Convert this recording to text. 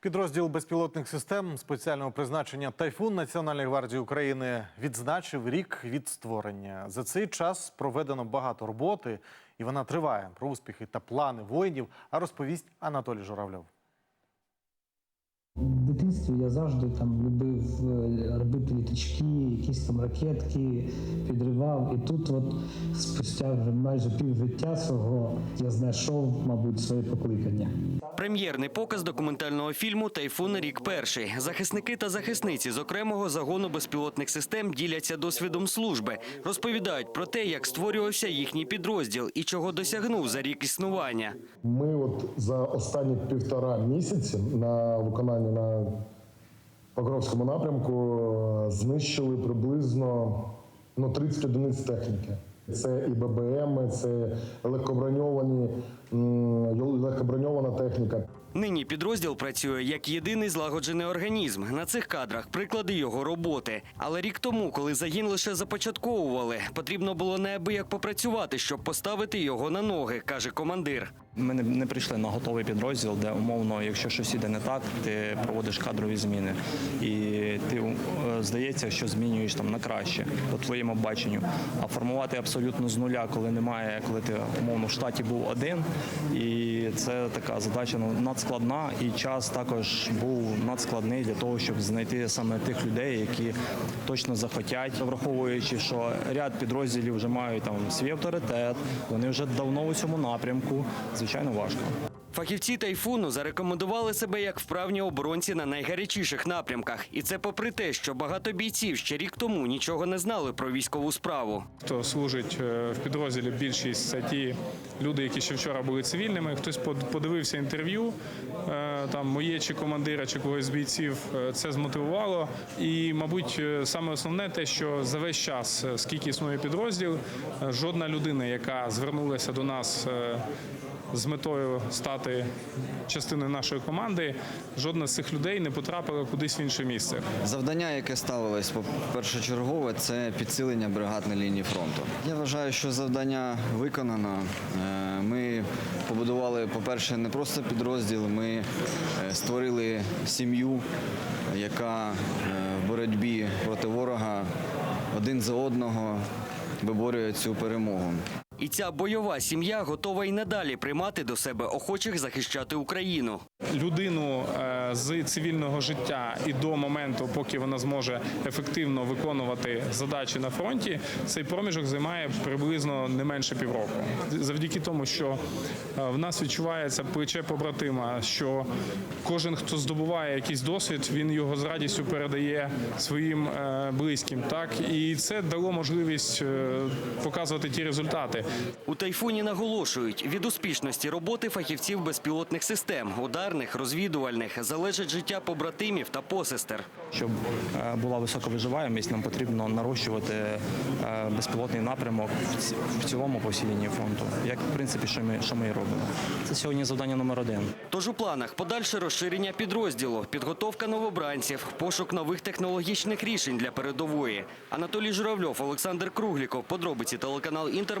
Підрозділ безпілотних систем спеціального призначення Тайфун Національної гвардії України відзначив рік від створення. За цей час проведено багато роботи, і вона триває. Про успіхи та плани воїнів. А розповість Анатолій Журавльов. Дитинстві я завжди там любив е, робити літачки, якісь там ракетки, підривав. І тут, от спустя вже майже півжиття свого, я знайшов, мабуть, своє покликання. Прем'єрний показ документального фільму Тайфун рік перший. Захисники та захисниці з окремого загону безпілотних систем діляться досвідом служби, розповідають про те, як створювався їхній підрозділ і чого досягнув за рік існування. Ми от за останні півтора місяці на виконанні на Покровському напрямку е, знищили приблизно ну, 30 одиниць техніки. Це і ББМ, це легкоброньовані, легкоброньована техніка. Нині підрозділ працює як єдиний злагоджений організм. На цих кадрах приклади його роботи. Але рік тому, коли загін лише започатковували, потрібно було неабияк попрацювати, щоб поставити його на ноги, каже командир. Ми не, прийшли на готовий підрозділ, де умовно, якщо щось іде не так, ти проводиш кадрові зміни. І ти е, здається, що змінюєш там на краще по твоєму баченню. А формувати абсолютно з нуля, коли немає, коли ти умовно в штаті був один. І це така задача ну, надскладна, і час також був надскладний для того, щоб знайти саме тих людей, які точно захотять, враховуючи, що ряд підрозділів вже мають там свій авторитет, вони вже давно у цьому напрямку. Звичайно, важко. Фахівці тайфуну зарекомендували себе як вправні оборонці на найгарячіших напрямках, і це попри те, що багато бійців ще рік тому нічого не знали про військову справу. Хто служить е, в підрозділі, більшість це ті люди, які ще вчора були цивільними. Хтось под- подивився інтерв'ю, е, там моє чи командира, чи когось з бійців. е, Це змотивувало. І, мабуть, саме основне те, що за весь час, скільки існує підрозділ, жодна людина, яка звернулася до нас. З метою стати частиною нашої команди, жодна з цих людей не потрапила кудись в інше місце. Завдання, яке ставилось першочергове, це підсилення бригад на лінії фронту. Я вважаю, що завдання виконано. Е, Ми побудували, по-перше, не просто підрозділ, ми е, створили сім'ю, яка е, в боротьбі проти ворога один за одного виборює цю перемогу. І ця бойова сім'я готова й надалі приймати до себе охочих захищати Україну. людину е, з цивільного життя і до моменту, поки вона зможе ефективно виконувати задачі на фронті, цей проміжок займає приблизно не менше півроку. Завдяки тому, що е, в нас відчувається плече побратима, що кожен, хто здобуває якийсь досвід, він його з радістю передає своїм е, близьким. Так і це дало можливість показувати ті результати. У тайфуні наголошують, від успішності роботи фахівців безпілотних систем, ударних, розвідувальних, залежить життя побратимів та посестер. Щоб е, була висока виживаємість, нам потрібно нарощувати е, безпілотний напрямок в цілому по всій лінії фронту. Як в принципі, що ми що ми і робимо. Це сьогодні завдання номер один. Тож у планах подальше розширення підрозділу, підготовка новобранців, пошук нових технологічних рішень для передової. Анатолій Журавльов, Олександр Кругліков. Подробиці телеканал Інтер.